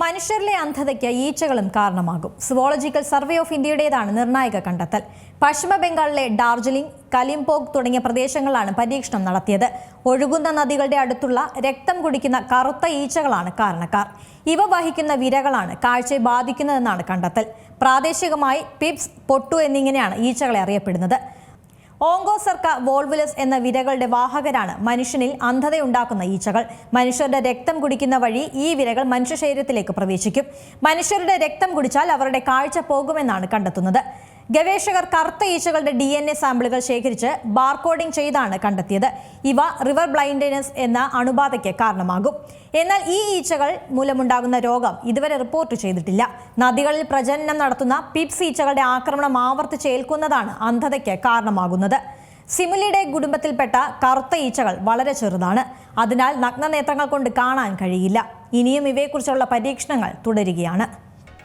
മനുഷ്യരിലെ അന്ധതയ്ക്ക് ഈച്ചകളും കാരണമാകും. Zoological survey of ഇന്ത്യയുടേതാണ് നിർണായക കണ്ടെത്തൽ. പശ്ചിമ ബംഗാളിലെ ഡാർജിലിംഗ് കലിംപോഗ് തുടങ്ങിയ പ്രദേശങ്ങളാണ് പരീക്ഷണം നടത്തിയത്. ഒഴുകുന്ന നദികളുടെ അടുത്തുള്ള രക്തം കുടിക്കുന്ന കറുത്ത ഈച്ചകളാണ് കാരണക്കാർ. ഇവ വഹിക്കുന്ന വിരകളാണ് കാഴ്ചയെ ബാധിക്കുന്നതെന്നാണ് കണ്ടെത്തൽ. പ്രാദേശികമായി പിപ്സ് പൊട്ടു എന്നിങ്ങനെയാണ് ഈച്ചകളെ അറിയപ്പെടുന്നത്. ഓങ്കോസർക്ക വോൾവുലസ് എന്ന വിരകളുടെ വാഹകരാണ് മനുഷ്യനിൽ അന്ധതയുണ്ടാക്കുന്ന ഈച്ചകൾ. മനുഷ്യരുടെ രക്തം കുടിക്കുന്ന വഴി ഈ വിരകൾ മനുഷ്യ ശരീരത്തിലേക്ക് പ്രവേശിക്കും. മനുഷ്യരുടെ രക്തം കുടിച്ചാൽ അവരുടെ കാഴ്ച പോകുമെന്നാണ് കണ്ടെത്തുന്നത്. ഗവേഷകർ കറുത്ത ഈച്ചകളുടെ ഡി എൻ എ സാമ്പിളുകൾ ശേഖരിച്ച് ബാർകോഡിംഗ് ചെയ്താണ് കണ്ടെത്തിയത്. ഇവ റിവർ ബ്ലൈൻഡ്നെസ് എന്ന അണുബാധയ്ക്ക് കാരണമാകും. എന്നാൽ ഈ ഈച്ചകൾ മൂലമുണ്ടാകുന്ന രോഗം ഇതുവരെ റിപ്പോർട്ട് ചെയ്തിട്ടില്ല. നദികളിൽ പ്രജനനം നടത്തുന്ന പിപ്സ് ഈച്ചകളുടെ ആക്രമണം ആവർത്തിച്ചേൽക്കുന്നതാണ് അന്ധതയ്ക്ക് കാരണമാകുന്നത്. സിമുലിയുടെ കുടുംബത്തിൽപ്പെട്ട കറുത്ത ഈച്ചകൾ വളരെ ചെറുതാണ്. അതിനാൽ നഗ്നനേത്രങ്ങൾ കൊണ്ട് കാണാൻ കഴിയില്ല. ഇനിയും ഇവയെക്കുറിച്ചുള്ള പരീക്ഷണങ്ങൾ തുടരുകയാണ്.